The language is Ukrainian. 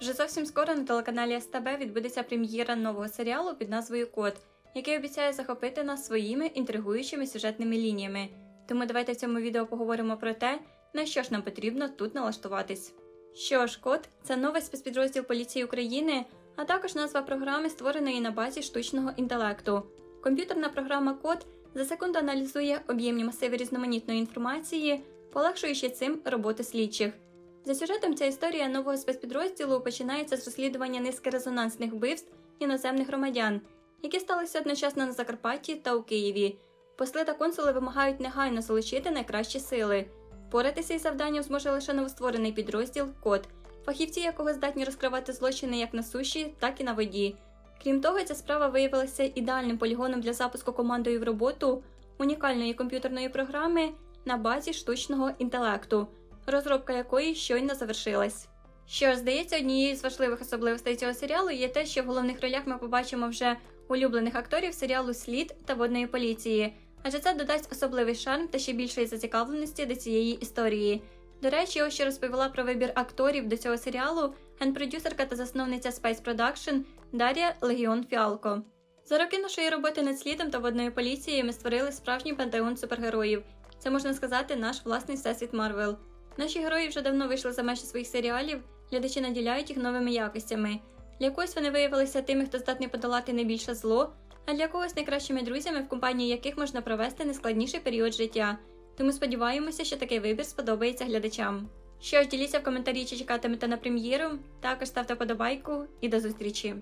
Вже зовсім скоро на телеканалі СТБ відбудеться прем'єра нового серіалу під назвою Код, який обіцяє захопити нас своїми інтригуючими сюжетними лініями. Тому давайте в цьому відео поговоримо про те, на що ж нам потрібно тут налаштуватись. Що ж, код це новий спецпідрозділ поліції України, а також назва програми, створеної на базі штучного інтелекту. Комп'ютерна програма Код за секунду аналізує об'ємні масиви різноманітної інформації, полегшуючи цим роботу слідчих. За сюжетом ця історія нового спецпідрозділу починається з розслідування низки резонансних вбивств іноземних громадян, які сталися одночасно на Закарпатті та у Києві. Посли та консули вимагають негайно залучити найкращі сили. Поратися із завданням зможе лише новостворений підрозділ Код, фахівці якого здатні розкривати злочини як на суші, так і на воді. Крім того, ця справа виявилася ідеальним полігоном для запуску командою в роботу унікальної комп'ютерної програми на базі штучного інтелекту, розробка якої щойно завершилась. Що ж, здається, однією з важливих особливостей цього серіалу є те, що в головних ролях ми побачимо вже улюблених акторів серіалу Слід та водної поліції, адже це додасть особливий шарм та ще більшої зацікавленості до цієї історії. До речі, ось що розповіла про вибір акторів до цього серіалу генпродюсерка та засновниця Space Production Дар'я Легіон Фіалко. За роки нашої роботи над слідом та водною поліцією ми створили справжній пантеон супергероїв. Це можна сказати наш власний всесвіт Марвел. Наші герої вже давно вийшли за межі своїх серіалів, глядачі наділяють їх новими якостями. Для когось вони виявилися тими, хто здатний подолати найбільше зло, а для когось найкращими друзями, в компанії яких можна провести найскладніший період життя. Тому сподіваємося, що такий вибір сподобається глядачам. Що ж, діліться в коментарі, чи чекатимете на прем'єру, також ставте подобайку і до зустрічі!